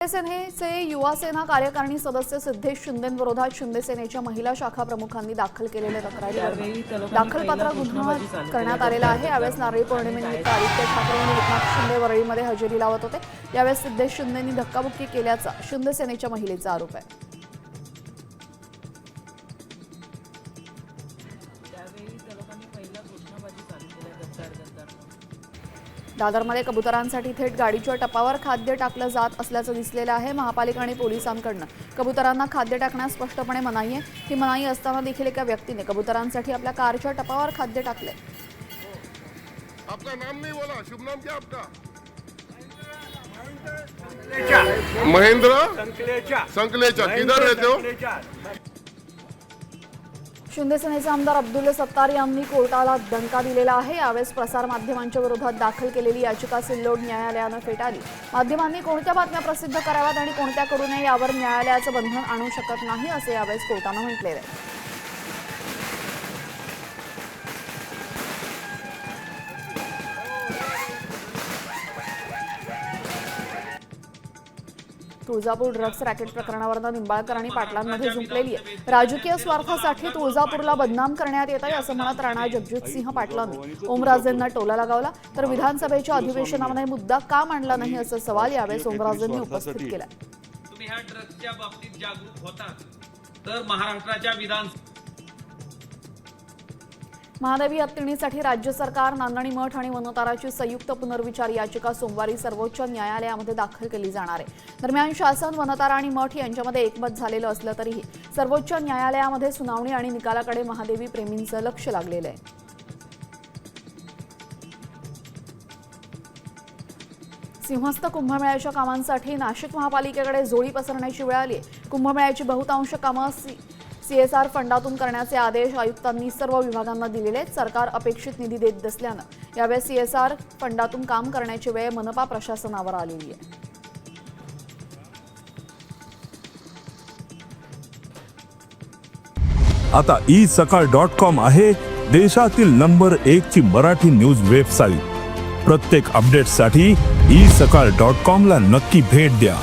शिवसेनेचे युवा सेना कार्यकारिणी सदस्य सिद्धेश शिंदेविरोधात शिंदे सेनेच्या महिला शाखा प्रमुखांनी दाखल केलेल्या तक्रारीवर दाखल पत्र गुन्हा करण्यात आलेला आहे. यावेळेस नारळी पौर्णिमेनिमित्त आदित्य ठाकरे आणि एकनाथ शिंदे वरळीमध्ये हजेरी लावत होते. यावेळेस सिद्धेश शिंदेनी धक्काबुक्की केल्याचा शिंदे सेनेच्या महिलेचा आरोप आहे. दादरमध्ये कबुतरांसाठी थेट गाडीच्या टपावर खाद्य टाकलं जात असल्याचं दिसलेलं आहे. महापालिका आणि पोलिसांकडनं कबुतरांना खाद्य टाकण्यास स्पष्टपणे मनाई आहे. ही मनाई असताना देखील एका व्यक्तीने कबुतरांसाठी आपल्या कारच्या टपावर खाद्य टाकले आपका नाम नहीं बोला शुभ नाम क्या आपका? महेंद्र? संकलेचा. संकलेचा. किधर रहते हो. शिंदे सेनेचे आमदार अब्दुल सत्तार यांनी कोर्टाला दणका दिलेला आहे. यावेळेस प्रसारमाध्यमांच्या विरोधात दाखल केलेली याचिका सिल्लोड न्यायालयानं फेटाळली. माध्यमांनी कोणत्या बातम्या प्रसिद्ध कराव्यात आणि कोणत्या करू नये यावर न्यायालयाचं बंधन आणू शकत नाही असे यावेळेस कोर्टानं म्हटलेलं आहे. तुळजापूर ड्रग्ज रॅकेट प्रकरणावरनं निंबाळकर आणि पाटलांमध्ये जुंपलेली आहे. राजकीय स्वार्थासाठी तुळजापूरला बदनाम करण्यात येत आहे असं म्हणत राणा जगजितसिंह पाटलांनी. ओमराजेंना टोला लगावला. तर विधानसभेच्या अधिवेशनामध्ये मुद्दा का मांडला नाही असा सवाल यावेळेस ओमराजेंनी उपस्थित केला. तुम्ही ह्या ड्रग्सच्या बाबतीत जागरूक होतात तर महाराष्ट्राच्या विधान महादेवी हत्तीणीसाठी राज्य सरकार नांदणी मठ आणि वनताराची संयुक्त पुनर्विचार याचिका सोमवारी सर्वोच्च न्यायालयामध्ये दाखल केली जाणार आहे. दरम्यान शासन वनतारा आणि मठ यांच्यामध्ये एकमत झालेलं असलं तरीही सर्वोच्च न्यायालयामध्ये सुनावणी आणि निकालाकडे महादेवी प्रेमींचं लक्ष लागलेलं आहे. सिंहस्थ कुंभमेळ्याच्या कामांसाठी नाशिक महापालिकेकडे जोळी पसरण्याची वेळ आली कुंभमेळ्याची बहुतांश कामं सीएसआर फंडातून करण्याचे आदेश आयुक्तांनी सर्व विभागांना दिलेले आहेत. सरकार अपेक्षित निधी देत नसल्यानं यावेळी सीएसआर फंडातून काम करण्याची वेळ मनपा प्रशासनावर आलेली आहे. आता ई सकाळ डॉट कॉम आहे देशातील नंबर एक ची मराठी न्यूज वेबसाईट. प्रत्येक अपडेटसाठी ई सकाळ डॉट कॉम ला नक्की भेट द्या.